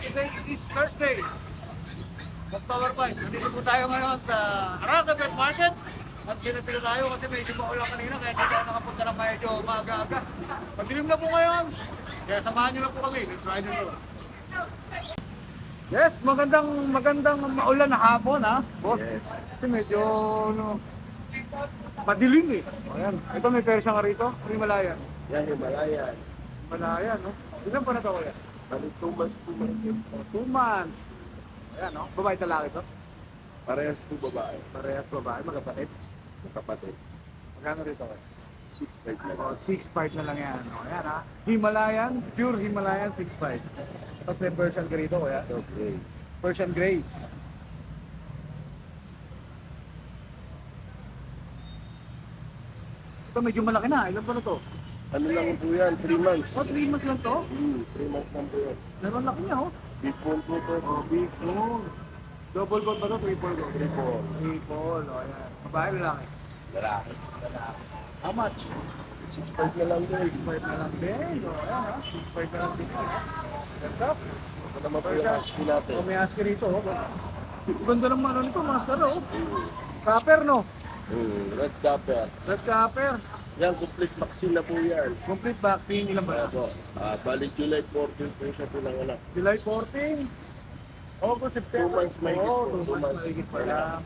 ating channel. Today is Thursday. Of Power 5. Nandito po tayo ngayon sa Araka Pet Market. At sinapilo tayo kasi medyo maulan kanina kaya hindi tayo nakapunta na medyo maaga-aga. Pagdilim na po ngayon. Kaya samahan niyo na po kami. Let's ride it. Yes, magandang magandang maulan na hapon ha, boss. Yes. Kasi medyo ano, madilim eh. Ayan. Ito may persa nga rito. Himalayan. Yan, Himalayan. Himalayan, no? Ilan pa na to kuya? Bali, two months, two months. Oh, two months. Ayan, no? Babae talaki to? Parehas po babae. Parehas babae, magkapatid. Kapatid. Magkano rito? Six five na Oh, lang. 6.5 na lang yan. O, ayan ha. Himalayan, pure Himalayan 6.5. Tapos may Persian Grey to kuya. Okay. Persian Grey. Ito medyo malaki na. Ilan pa na to? Ano lang po yan? Three months. Oh, 3 months lang to? Hmm, three months lang po yan. Pero ang laki niya oh. Big bone po to. Oh, big bone. Double bone ba to? Triple bone? Triple. Triple. O, ayan. Babae, lalaki. Lalaki. How much? Six five na lang din. 6.5 na lang din. O, ayan ha. 6.5 na lang din. Ganda. Ito naman po yung husky natin. O, may husky rito. Oh. Ganda ng ano nito, master oh. Copper no? Hmm, red capper. Red copper. Yan, complete vaccine na po yan. Complete vaccine. Ilan ba? Opo. Ah, bali July 14 po siya pinanganak. July 14. August, September. Two months mahigit Oo, po. two Two months months. mahigit pa lang.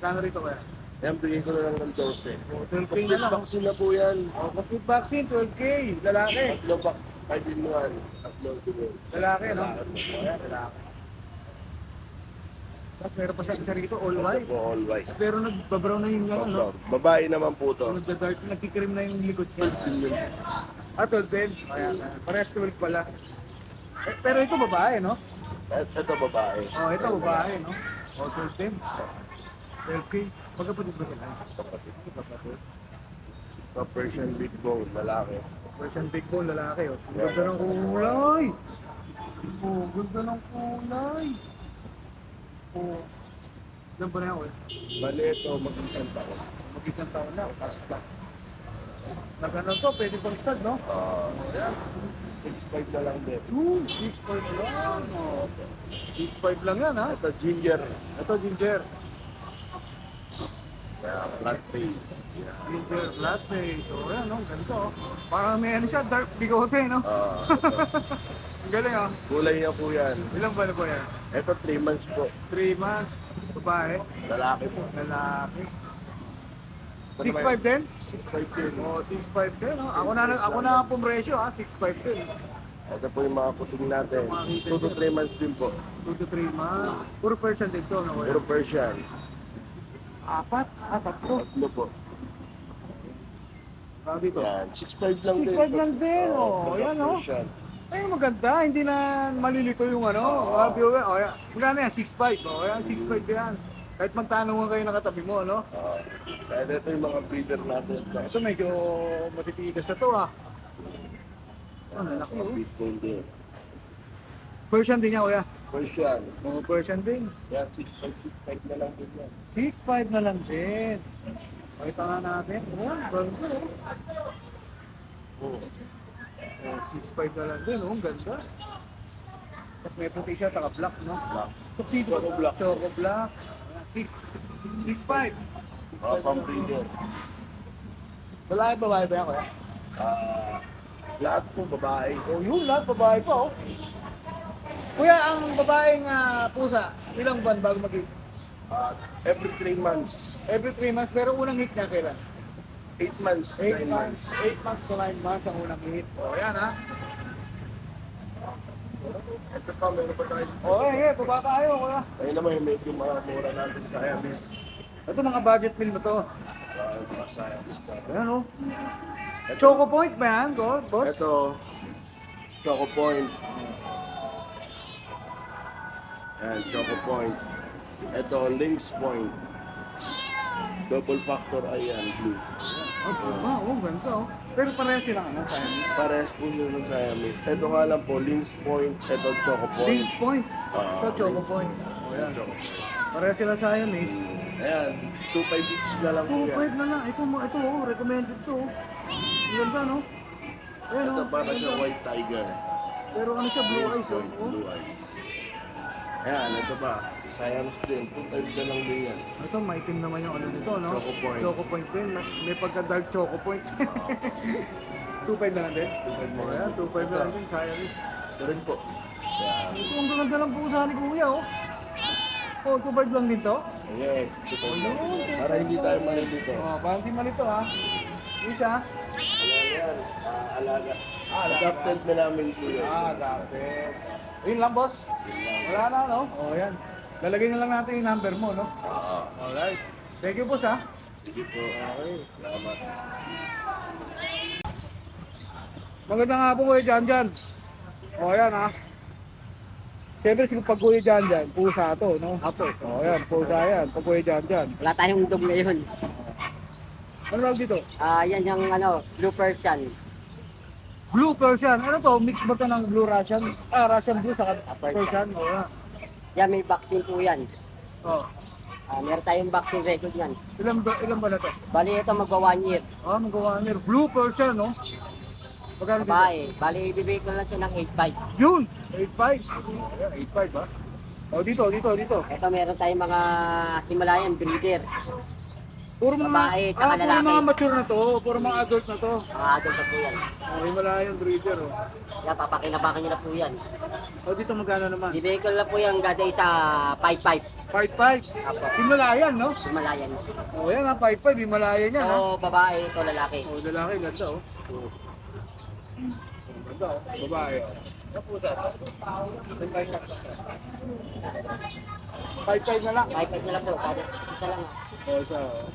Kano rito kaya? Yan, bigay ko na lang ng 12. O, 12K na Complete lang. vaccine na po yan. O, complete vaccine, 12K. Lalaki. Tatlo back. Five in one. Tatlo dulo. Lalaki, no? Lalaki. Tapos meron pa siya isa rito, all white. Po, all white. Pero nagbabrown na yung ano, no? Babae naman po to. Nagda-dark, nagkikrim na yung likod niya. Ah, 12 din. Ayan. Parehas 12 pala. Eh, pero ito babae, no? Et- Ito babae. Oh, ito babae, no? Oh, 12 din. 12K. Magkapatid ba sila? Kapatid. Magkapatid. Ito Persian big bone, lalaki. Persian big bone, lalaki, oh. Ganda ng kulay. Oh, ganda ng kulay. Oh. Ilan ba na ako? Bali ito, mag-isang taon. Mag-isang taon na. Basta. Nagano to, pwede pang stud, no? Ah, yan. 6'5 na lang din. Ooh, 6.5 lang. Oh. 6.5 lang yan, ha? Ito ginger. Ito, ginger. Yeah, black face. Ginger flat face. Oh, yan, no? Ganito, oh. Parang may ano siya, dark bigote, no? Ah, Ang galing, oh. kulay niya po yan. Ilang ba na po yan? Ito 3 months po. 3 months. Babae. Lalaki po. Lalaki. Ito naman 6.5 din? 6'5 din. Oh, 6.5 din, no? Ako na, ako na ang pumresyo, ha? 6.5 din. Ito po yung mga kuting natin. 2 to 3 months din po. 2 to 3 months. Puro percent dito, no? Puro Persian. Apat? Ah, tatlo. Tatlo po. Ah, dito. Yan, 6'5 lang din. 6'5 lang din, oh. Yan, oh. Persian. Ay, maganda. Hindi na malilito yung ano. Oh. viewer. Oh, yan. Magkano yan? 6.5. Oh, yan. 6.5 yan. Kahit magtanungan kayo ng katabi mo, ano? Ah, Kaya ito yung mga breeder natin. Ito medyo matitigas na to, ah. Oh, lalaki, Mga oh. bone din. Persian din yan, kuya. Persian. Oh, Persian din. Yan, 6'5, 6'5 na lang din yan. 6.5 na lang din. Pakita nga natin. Oh, ganda, oh. Oh. Oh, 6.5 na lang din, oh. Ang ganda. Tapos may puti siya, taka black, no? Black. Tuxedo. Choco black. Choco black. 6. 6.5. Mga pang-breeder. Babae, babae ba kuya? Ah, lahat po babae. Oh, yun lahat, babae pa, oh. Kuya, ang babaeng ah, pusa, ilang buwan bago mag-hit? Ah, every 3 months. Every 3 months, pero unang hit niya kailan? 8 months, 8 9 months. months. 8 months to 9 months ang unang hit. Oh, yan ha. Ito pa, meron pa tayo. Oh, eh, baba tayo, kuya. Ayun naman yung medyo mura natin sa Hermes. Ito mga budget meal mo to. Ah. Ayan, oh. Choco Point ba yan, boss? Ito, Choco Point. Ayan, Choco Point. Ito, Lynx Point. Double factor ayan, blue. Oh, oh, ganda, oh. Pero parehas silang ano, sa Parehas po yun ng Siamese. Ito nga lang po, Lynx Point. Ito, Choco Point. Lynx Point. Ah, Ito, Choco Point. Oh, yan. Parehas sila sa eh. Ayan, 2.5 each na lang po Oh, yan. pwede na lang. Ito, ito, oh, recommended to. oh. Ang ganda, no? Ayan, Ito oh. para sa White Tiger. Pero ano siya, blue eyes, oh. oh. Blue eyes. Ayan, ito pa. Sayang din. 2.5 na lang din yan. Ito, maitim naman yung ano nito, no? Choco point. Choco point din. May pagka-dark choco point. 2.5 na lang din? 2.5 na lang. yan, 2.5 na lang din. Sayang is. Rin po. Ito, ang ganda lang po sa ni Kuya, oh. Oh, 2.5 lang din to? Yes, 2.5 lang. Para hindi tayo mali dito. Oh, parang di malito, ha? Isa? Ayan yan. Ah, alaga. Ah, alaga. Adapted na namin po yun. Ah, dapat. Yun lang, boss. Wala na, no? Oh, yan. Lalagay na lang natin yung number mo, no? Oo. Alright. Thank you, boss, ha? Sige po. Okay. Salamat. Magandang hapon, Kuya Jan Jan. O, yan, ha? Siyempre, si pag Kuya Jan Jan, pusa to, no? Apo. O, yan, pusa yan. Pag Kuya Jan Jan. Wala tayong dog ngayon. Ano tawag dito? Ah, yan yung ano, blue Persian. Blue Persian. Ano to? Mix ba to ng Blue Russian? Ah, Russian Blue sa Persian. Persian. O, yan. Yan may vaccine po yan. O. Ah, meron tayong vaccine record yan. Ilan ba, ilan ba na to? Bali ito magwa one year. Ah, magawa nila. Blue Persian, no? Magkano dito? Babae. Bali ibibigay ko lang siya ng 8.5. Yun! 8.5. Ayan, 8.5 ba? O, dito, dito, dito. Ito meron tayong mga Himalayan breeder. Puro mga, Babae, ah, tsaka puro lalaki. mga mature na to. Puro mga adult na to. Mga adult na po yan. Oh, Himalayan breeder, oh. Yan, papakinabakan nyo na po yan. O, dito magkano naman? Ibibigay ko lang po yung gaday sa 5.5. 5.5. Apo. Himalayan, no? Himalayan. O, yan ha, 5.5. Himalayan yan, ha? Ito babae, ito lalaki. O, lalaki, ganda, oh. Ganda, oh. Babae. Ano po, sir? 5.5 na lang. 5.5 na lang po. Kada, isa lang. ah. O, isa, oh.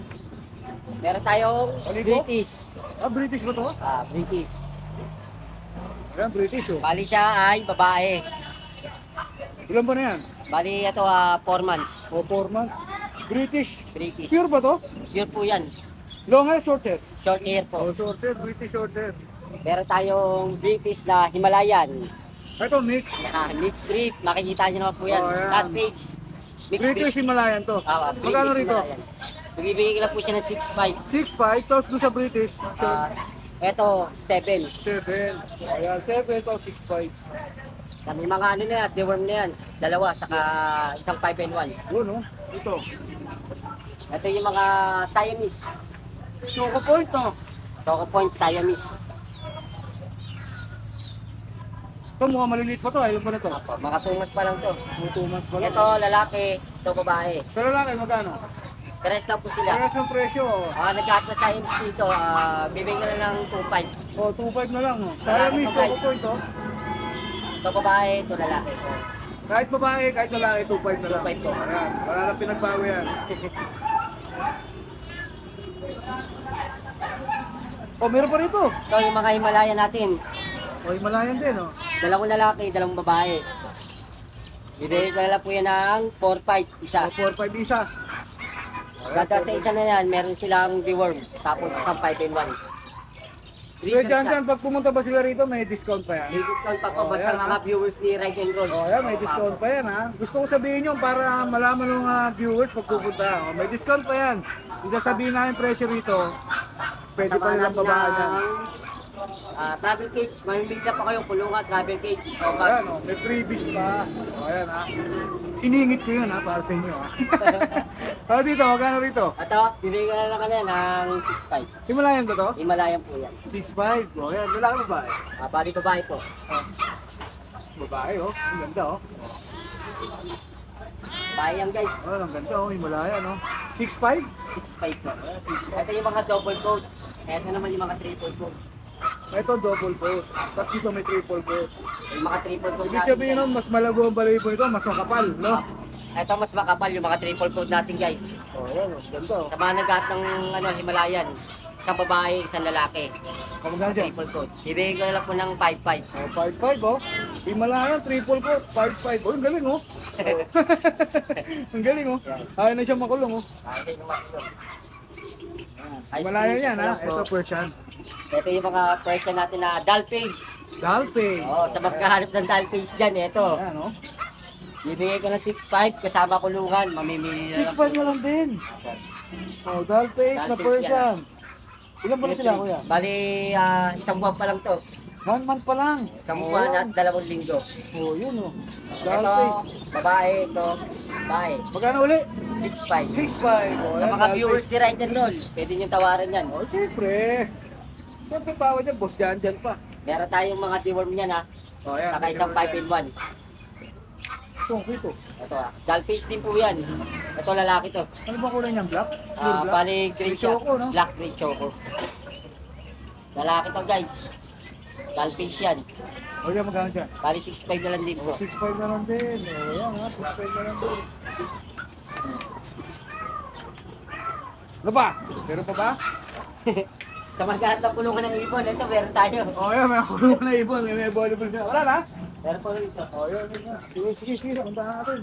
Meron tayong Aligo? British. Ah, British ba to? Ah, British. Ayan, British, oh. Bali siya ay babae. Ilan ba na yan? Bali ito ah 4 months. O, 4 months. British. British. Pure ba to? Pure po yan. Long hair, short hair? Short hair O, po. short hair, British short hair. Meron tayong British na Himalayan. Ito, mix. Ah, mixed breed. Makikita niyo naman po yan. Oh, yan. Cat page. Mixed British breed. Himalayan to. Ah, Magkano British rito? Himalayan. Bibigay ko lang po siya ng 6.5. 6.5, tapos doon sa British, Ah, ito 7. 7. Ayan, 7 to 6.5. May mga ano na yan, deworm na yan. Dalawa, saka isang 5 and 1. Yun, oh. Ito. Ito yung mga Siamese. Choco point, no? Choco Point Siamese. Ito, mukhang maliliit pa to. Ayun pa na to. Mga tungas pa lang to. 2 months pa lang. Ito lalaki, ito babae. Sa lalaki, magkano? Pares lang po sila. Kaya yung presyo, oh. Ah, nagkaat na Siamese dito, ah, bibigyan ko na lang 2.5. Oh, 2.5 na lang, oh. Kaya may choco point, oh. Ito babae, ito lalaki. Kahit babae, kahit lalaki, 2.5 na lang. 2.5 po. Ayan, wala na pinagbago yan. oh, meron pa rito. Ito yung mga Himalaya natin. Oh, Himalayan din, oh. Dalawang lalaki, dalawang babae. Bibigyan ko na lang po yan ng 4.5 isa. Oh, 4.5 isa. Kada sa isa na yan, meron silang deworm. Tapos isang 5 and 1. Kuya Jan Jan, pag pumunta ba sila rito, may discount pa yan? May discount pa po Oh, basta yan, mga ha? viewers ni Ride and Roll. Oh, yan, may discount pa yan ha. Gusto ko sabihin yun para malaman ng mga viewers pag pupunta. Oh, may discount pa yan. Hindi sasabihin namin presyo rito. Pwede pa nilang babaan yan. Ah, travel cage, mamimili pa kayo kulungan travel cage. O, Oh, yan, oh, may freebies pa. Oh, yan ha. Siningit ko yun ha, para sa inyo ha. oh, dito, magkano rito? Ito, bibigyan ko na lang kanina ng 6.5. Himalayan ba to? Himalayan po yan. 6.5. Oh, yan, lalaki babae. Ah, bali babae po. Babae oh, ang ganda oh. Babae yan guys, Oh, ang ganda oh, Himalayan oh. 6.5? 6.5 po. Ito yung mga double coat. Ito naman yung mga triple coat. Ito double coat. Tapos dito may triple coat. Yung mga triple coat Ibig sabihin nun, mas malago ang balahibo nito, mas makapal, no? Ito mas makapal yung mga triple coat natin guys. Oh, yan, oh, ganda oh. Sa mga nagat ng ano, Himalayan, isang babae, isang lalaki. Kamagana dyan? Triple coat. Bibigyan ko na lang po ng 5.5. Oh, 5.5 oh. Himalayan, triple coat, 5.5. Oh, ang galing oh. ang galing oh. Ayaw na siya makulong oh. Ito. Himalayan yan ha. Ito. Ito Persian. Ito yung mga person natin na doll page. Dalping. Oh, sa magkahanap ng doll page dyan, ito. Ayan oh. Bibigay ko ng 6.5 kasama kulungan. Mamimili na lang. 6.5 na lang din. Oh, Dalping na Dalpage Persian. Ilan ba na sila, kuya? Bali, ah, isang buwan pa lang to. One month pa lang. Isang buwan at dalawang linggo. Oh, yun oh. Ito, Dollface. babae, ito, babae. Magkano uli? 6'5". 6'5". Oh, Sa mga viewers ni Ride and Roll, pwede nyo tawaran yan. Oh, siyempre. Siyempre pa dyan, boss dyan, dyan pa. Meron tayong mga deworm niyan ha. Oh, yan. Saka isang 5 in 1. Ito, ito. Ito ha. Dollface din po yan. Ito lalaki to. Ano ba kulay niyang black? Pure Ah, black? bali green siya. Choco, no? Black green choco. Lalaki to guys. Dollface yan. O yan, magkano dyan? Bali 6'5 na lang din po. 6'5 na lang din. O yan ha, 6'5 na lang din. Ano ba? Meron pa ba? Sa magkahat ng pulungan ng ibon, ito meron tayo. O yan, may kulong na ibon. May may volleyball siya. Wala na? Meron po rin ito. O yan, yan, yan. Sige, sige, sige. Puntahan natin.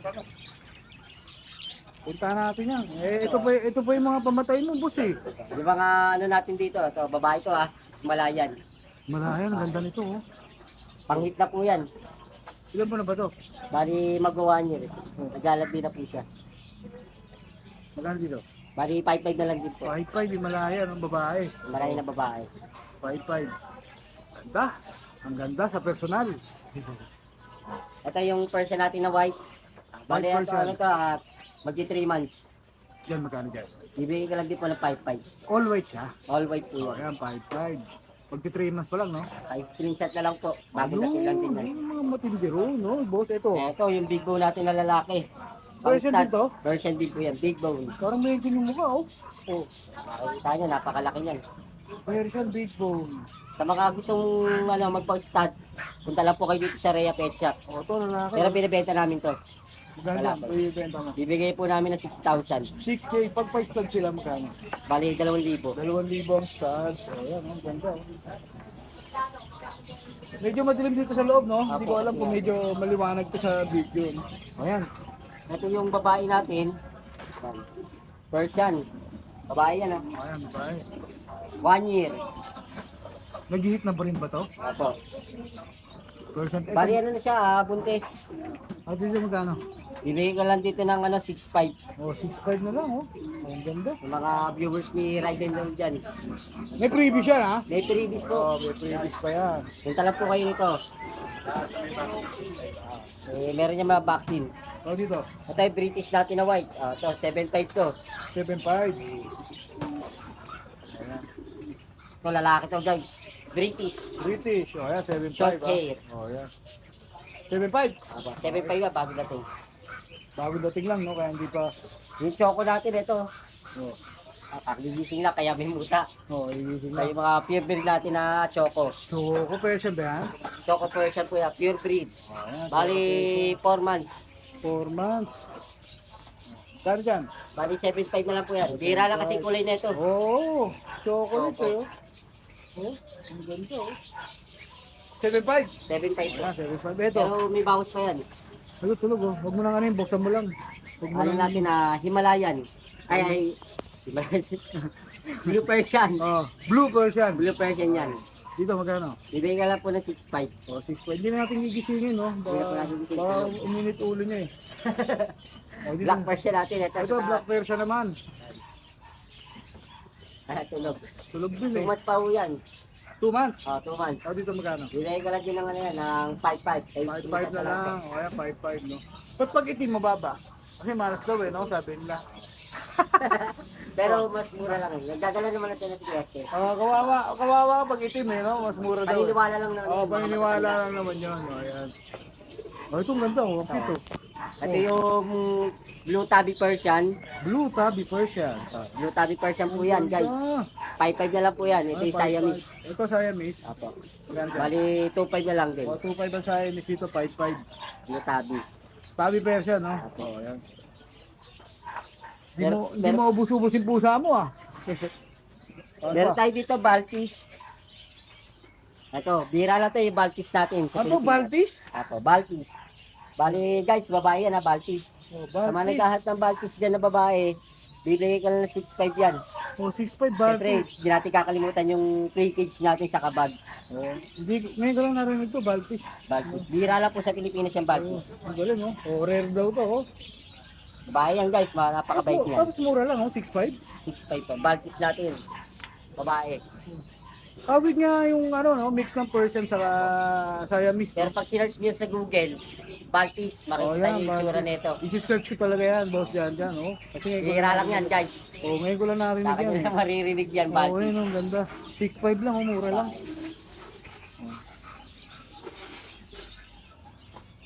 Pa na. Puntahan natin yan. Eh, ito pa, ito pa yung mga pamatay mo, boss eh. Yung mga ano natin dito, ito babae to ha. Malayan. Malayan, ang ganda nito oh. Panghit na po yan. Ilan pa na ba to? Bali magawa niyo rin. Naglalab din na po siya. Magkano dito? Bali 5'5 na lang din po. 5'5", yung malayan, ang babae. Marami na babae. 5'5". Ganda. Ang ganda sa personal. Ito yung person natin na white. Bali White ito, person. ano to, ah, magti 3 months. Yan, magkano dyan? Bibigyan ka lang din po ng 5'5. All white siya. All white po O, yan. yan, 5'5". Pagti 3 months pa lang, no? Ay, screenshot na lang po. Bago na lang din yan. Yung mga matindiro, no? Boss, ito. Ito, yung big bone natin na lalaki. Version din to? Version din po yan. Big bone. Parang may yung mukha, oh. Oh, makikita nyo, napakalaki niyan. Version big bone. Sa mga gustong ano, magpang-stud, punta lang po kayo dito sa Rhea Pet Shop. O, ito na lalaki. Pero binibenta namin to. Magkano wala pa. Mo. Bibigay po namin ng 6,000. 6K, pag 5 stud sila, magkano? Bali, 2,000. 2,000 ang studs. O, yan, ang ganda. oh. Medyo madilim dito sa loob, no? Hindi ko alam kung medyo maliwanag to sa video. no? Ayan. Ito yung babae natin. Persian. Babae yan ah. Ayan, bye. One year. Nag-hit na ba rin ba to? Apo. Version Bali ano na siya ah, buntis. Ah, dito magkano? Bibigay ko lang dito ng ano, 6,500. Oh, 6.5 na lang, oh. Ang ganda. Yung mga viewers ni Raiden Long dyan. May freebie siya, ha? May previous po. Oh, may freebies pa yan. Punta lang po kayo nito. Eh, meron niya mga vaccine. Oh, dito. Ito yung British natin na white. Ah, ito, 7.5 to. 7.5. Ito, lalaki to guys. British. British. Oh, yan, 7.5. Short ah. hair. Oh, yan. 7.5. Aba, 7.5 na, bago natin. Bago dating lang, no? Kaya hindi pa... Yung choco natin, ito. Oh, Ah, pagligising lang, kaya may muta. oh iisip Ito na. yung mga pure breed natin na choco. So, comparison ba yan? Choco Persian po yan, pure breed. Oh, yan. Bali, 4 months. 4 months. Saan dyan? Bali, 7.5 na lang po yan. Bira lang kasi kulay na ito. Oh, chocolate, Opo. eh. Oh, ang ganda, oh. 7.5. 7.5 po. Ah, 7.5. Ito. Pero may bawas pa yan. Tulog, tulog, oh. Huwag mo nang ano yun, buksan mo lang. Huwag mo Ano lang. natin na Himalayan. Ay, ay, Himalayan. Blue Persian. Oh, blue version. Blue Persian yan. Dito magkano? Bibigyan ka lang po ng 6.5. Oh, 6.5. Hindi na natin gigisingin, no? Hindi na Baka, natin gigisingin. baka uminit ulo niya, eh. Oh, dito. Black Persian natin. Ito, Ito, black version naman. Ah, tulog. Tulog din, eh. months pa po yan. 2 months. Oh, two months. Oh, dito magkano? Bibigyan ka lang din ng ano yan, ng 5.5. 5.5 na lang. O kaya 5.5, no? Ba't pag itim mababa? Kasi malas daw, eh, no? Sabi nila. Pero mas mura lang. eh. Nagdadala naman natin ng tiwete. Ah, kawawa, kawawa pag itim, eh, no? Mas mura daw. eh. Paniniwala lang naman. Oo, yun, paniniwala mga lang naman yun. O, ayan. Oh, itong ganda, oh. Ang cute, oh. Ito yung Blue Tabby Persian. Blue Tabby Persian. Blue Tabby Persian po yan, guys. Ah, 5.5 na lang po yan. Ito yung Siamese. Ito Siamese. Apo. Bali, 2.5 na lang din. O, 2.5 ang Siamese dito, 5.5. Blue Tabby. Tabby Persian, no? Apo. Oo, ayan. Di Pero- mo, di pero- mo ubus-ubus yung pusa mo, ah. Ano Meron pa? tayo dito, Baltis. Ito, bira lang to yung Baltis natin. sa Ano, Pilipinas. Baltis? Apo, Baltis. Bali, guys, babae yan ha, Baltis. Oh, Sa mga Baltis. naghahat ng Baltis dyan na babae, bibigay ka lang ng 6.5 yan. Oh, 6.5 Siyempre, Baltis. hindi natin kakalimutan yung pre-cage natin sa kabag. Oh, hindi, ngayon ko lang narinig to, Baltis. Baltis. Bira lang po sa Pilipinas yung Oh, Baltis. ang galing, oh. Oh, rare daw to, oh. Babae yan guys, mga napakabait Oh, niyan. Tapos mura lang, oh, 6.5. 6.5 po. Baltis natin. babae. Awit nga yung ano, no, mix ng Persian sa Siamese. Pero pag sinerch niyo sa Google, Baltis, makikita niyo yung itsura nito. I-search ko talaga yan, boss yan dyan, oh. Kasi ngayon ko Bihira lang yan, guys. Oh, ngayon ko lang narinig akin yan. nyo maririnig yan, Oo, Baltis. yun, ang ganda. 6'5 lang, oh, mura lang.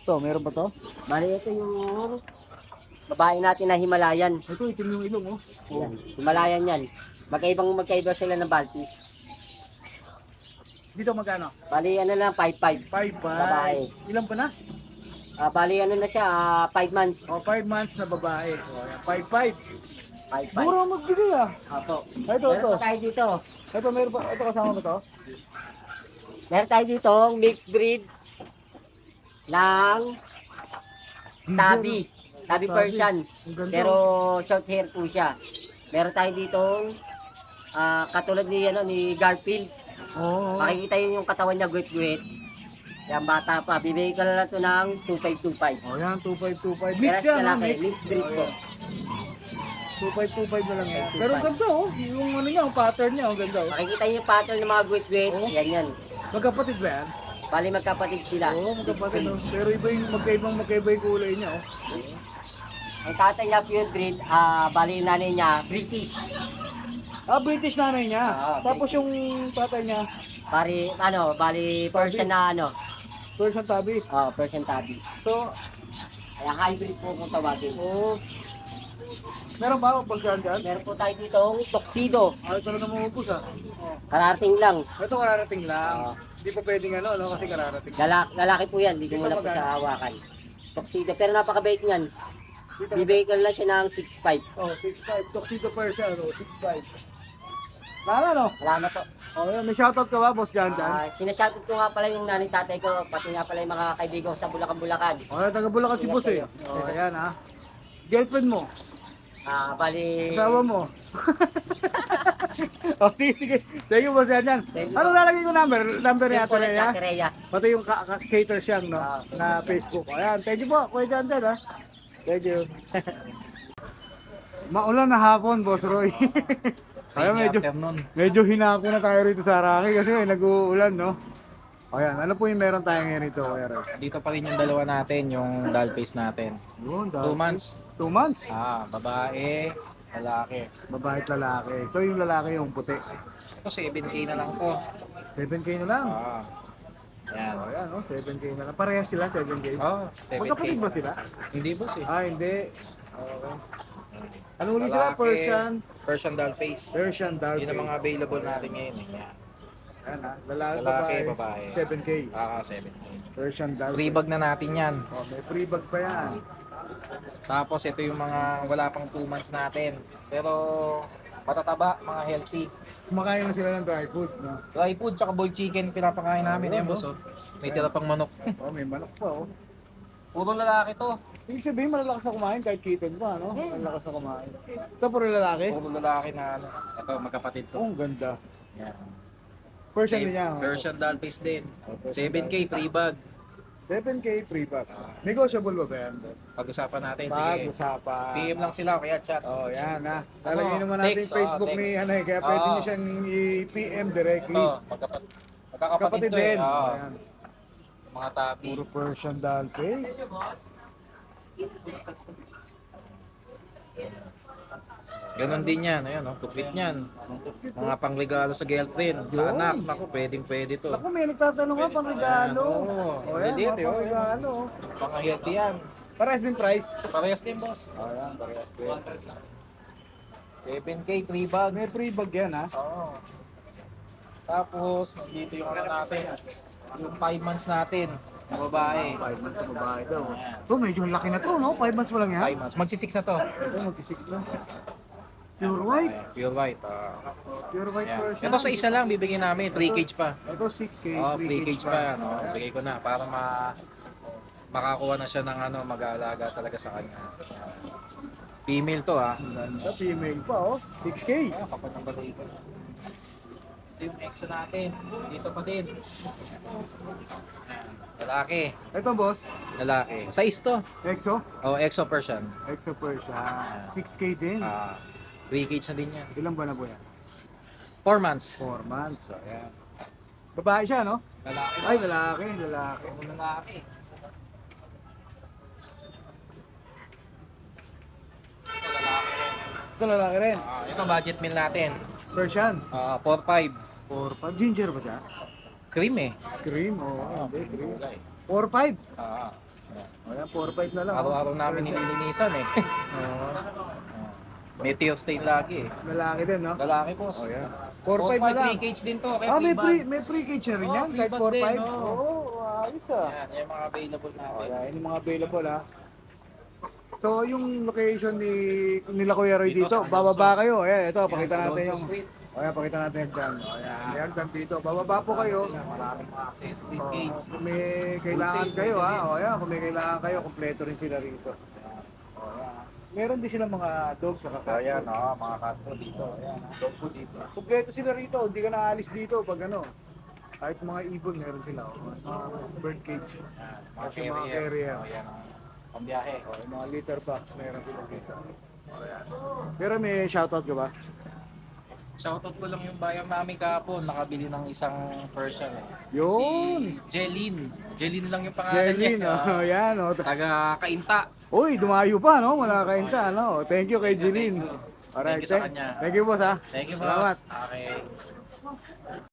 Ito, meron ba to? Bali, ito yung babae natin na Himalayan. Ito, itim yung ilong, oh. Yan, Himalayan yan. Magkaibang magkaiba sila ng Baltis. Dito magkano? Bali, ano lang, 5'5". 5'5". Babae. Ilan pa na? Ah, bali, ano na siya, 5 months. Oh, 5 months na babae. Oh, 5'5". 5'5". Mura ang magbigay, ah. Opo. Ito, ito. Meron pa tayo dito. Ito, meron pa. Ito, kasama ba to? Meron tayo dito, mixed breed ng tabi. Tabi Persian. Ang ganda. Pero short hair po siya. Meron tayo dito katulad ni ano ni Garfield. Oo. Oh, Makikita yun yung katawan niya guwit-guwit. Yan bata pa. Bibigay ko na lang ito ng 2525. Oh, yan, 2525. Mix Peras yan, ka ah, mix. mixed breed po. 2525 na lang yan. Pero ganda, oh. Yung ano niya, ang pattern niya, ang ganda, oh. Makikita niyo yung pattern ng mga guwit-guwit. Oo. Yan yan. Magkapatid ba yan? Bali magkapatid sila. Oo, magkapatid. oh. Pero iba yung magkaibang magkaiba yung kulay niya, oh. Ang tatay niya pure breed, ah bali yung nanay niya, British. Ah, British nanay niya. Ah, Tapos yung tatay niya, Bali, ano, bali Persian na ano, Persian tabi. oh, Persian tabi. So, Kaya hybrid po kung tawagin. oh, meron ba ako pagkaan dyan? Meron po tayo dito tuxedo. Ah, ito na maubos, ah. Kararating lang. Ito kararating lang. Oo. Hindi pa pwedeng ano, no? Kasi kararating. Lalaki, lalaki po yan, hindi ko muna po sa hawakan. Tuxedo, pero napakabait niyan. Dito, Bibigay ko lang siya ng 6'5". Oh, 6'5". Tuxedo Persian, oh, 6'5". Wala, no? Wala na po. Oh. May shoutout ka ba, boss Jan Jan? Ah, sinashoutout ko nga pala yung nanay tatay ko, pati nga pala yung mga kaibigan ko sa Bulacan-Bulacan. Oh, taga Bulacan si boss, eh. Oh, ayan, ha. Girlfriend mo? Ah, bali... Asawa mo? oh, sige, sige. Thank you, boss Jan Jan. Thank you. Ano lalagay ko number? Number ni Yun Ate po lang, Rhea? Ate Rhea. Pati yung ka- ka- cater siyang, no? Ah, na Facebook. Ayan, thank you po, Kuya Jan Jan, ha. Thank you. Maulan na hapon, Boss Roy. Kaya medyo, medyo hinako na tayo rito sa Araki kasi may nag-uulan, no? Ayan, ano po yung meron tayo ngayon rito, Roy? Dito pa rin yung dalawa natin, yung doll face natin. Yun, Two months. Two months? Ah, babae, lalaki. Babae at lalaki. So yung lalaki yung puti. Ito 7K na lang to. 7K na lang. Ah. Yan. Oh, ayan, oh, 7K na lang. Parehas sila, 7K. Oh, 7K. Magkapatid ba sila? Hindi boss eh. Ah, hindi. Okay. Ano ulit sila? Lalaki, Persian? Persian doll face. Persian dark. Yun ang mga available natin ngayon. eh. Yan. Ayan ha. Lalaki, Lalaki, babae. babae. 7K. Ah, 7K. Persian dark. Free bag na natin yan. Oh, may free bag pa yan. Tapos ito yung mga wala pang 2 months natin. Pero matataba, mga healthy. Kumakain na sila ng dry food. No? Dry food tsaka boiled chicken pinapakain namin. Ayan boss oh. May tira pang manok. Oh, may manok pa oh. Puro lalaki to. Ibig sabihin, malalakas na kumain kahit kitten pa, no? Malalakas na kumain. Ito puro lalaki? Puro lalaki na ano. Ito magkapatid to. Oh, ang ganda. Yan. Persian Same, din yan. oh. Persian doll face din. 7K free bag. 7K free bag. Negotiable ba ba yan? Pag-usapan natin. Sige. Pag-usapan. PM lang sila kaya chat. Oh, yan ha. Lalagay Oo, naman natin text, yung Facebook oo, ni text. Anay, kaya pwede Oo. niyo siyang i-PM directly. Ito, magkapat magkakapatid Kapatid to eh. din. Oo. Ayan. Mga tapi. Puro Persian doll face. Ganon din yan. Ayan, oh, kupit niyan. Mga pangregalo sa girlfriend. Sa Yun. anak. Naku, pwedeng pwede to. Ako may nagtatanong nga pang regalo. Oo, Oh, yan, pwede, mga oh, pang regalo. Yan. Parehas din price. Parehas din, boss. Oh, yan, parehas din. 7K, free bag. May free bag yan ha. Oo. Tapos, nandito yung ano natin. Yung 5 months natin. Na babae. 5 months sa babae daw. Ito, medyo laki na to, no? 5 months pa lang yan. 5 months. Magsisix na to. Ito, mag-isik na. Pure white. Pure white. ah. Pure white Ayan. Persian. Ito sa isa lang, bibigyan namin. 3 cage pa. Ito 6K. Oh, 3 free cage pa. No? Bigay ko na para ma makakuha na siya ng ano, mag-aalaga talaga sa kanya. Female to ah. Ang ganda, female pa oh. 6K. Ah, kapag ng balikan. Ito yung exo natin. Dito pa din. Lalaki. Ito boss, Lalaki. Size to. EXO. Oh, exo Persian. EXO Persian. 6K din. Ah, 3 cage na din yan. Ilang buwan na po yan? 4 months. 4 months. So, ayan. Babae siya, no? Lalaki. Ay, boss. lalaki, lalaki. Lalaki. Ito lalaki rin. Ah, ito budget meal natin. Persian. Ah, 4-5. 4-5. Ginger ba siya? Cream eh. Cream, oo. hindi, cream. 4-5. Ah, O yan, 4-5 na lang. oh. araw-araw namin nililinisan eh. Oo. May teal stain lagi eh. Lalaki din, no? Lalaki po. O yan. 4-5 na lang. 3 cage din to. Kaya Ah, may free may pre cage na rin Oo, yan, free kahit bag 4-5. din, Oo, oo. oh, ayos ah. Yan, yung mga available Oh, natin. yan, yung mga available ha. So, yung location ni nila Kuya Roy Dito dito, sa bababa kayo. Ayan, ito, Yan, pakita natin Alonso yung... Street. O yan, pakita natin yung dyan. O yan, yan, dyan dito. Bababa po kayo. Maraming mga accessories Oh, cage. kung may kailangan kayo ha. pwede O yan, kung may kailangan kayo, kompleto rin sila rito. O yan. Meron din sila mga dog sa So, kakaya. ayan, oh, mga cat food dito. Ayan, dog food dito. Kompleto sila rito, hindi ka naalis dito pag ano. Kahit mga ibon meron sila. O, mga bird cage. Mga mga mga carrier. carrier. Oh, Ayan, ang biyahe. O, yung mga litter box meron sila dito. O, yan. Pero may shoutout ka ba? Shoutout ko lang yung buyer namin kahapon, nakabili ng isang Persian. Eh. Yun! Si Jeline. Jeline lang yung pangalan Jelly, no? niya. O, yan, o. Taga Kainta. Uy, dumayo pa, no? Wala kainta, no? Thank you kay Jeline. Alright, Thank you sa thank, kanya. thank you, boss, ha? Thank you, Salamat. boss. Okay.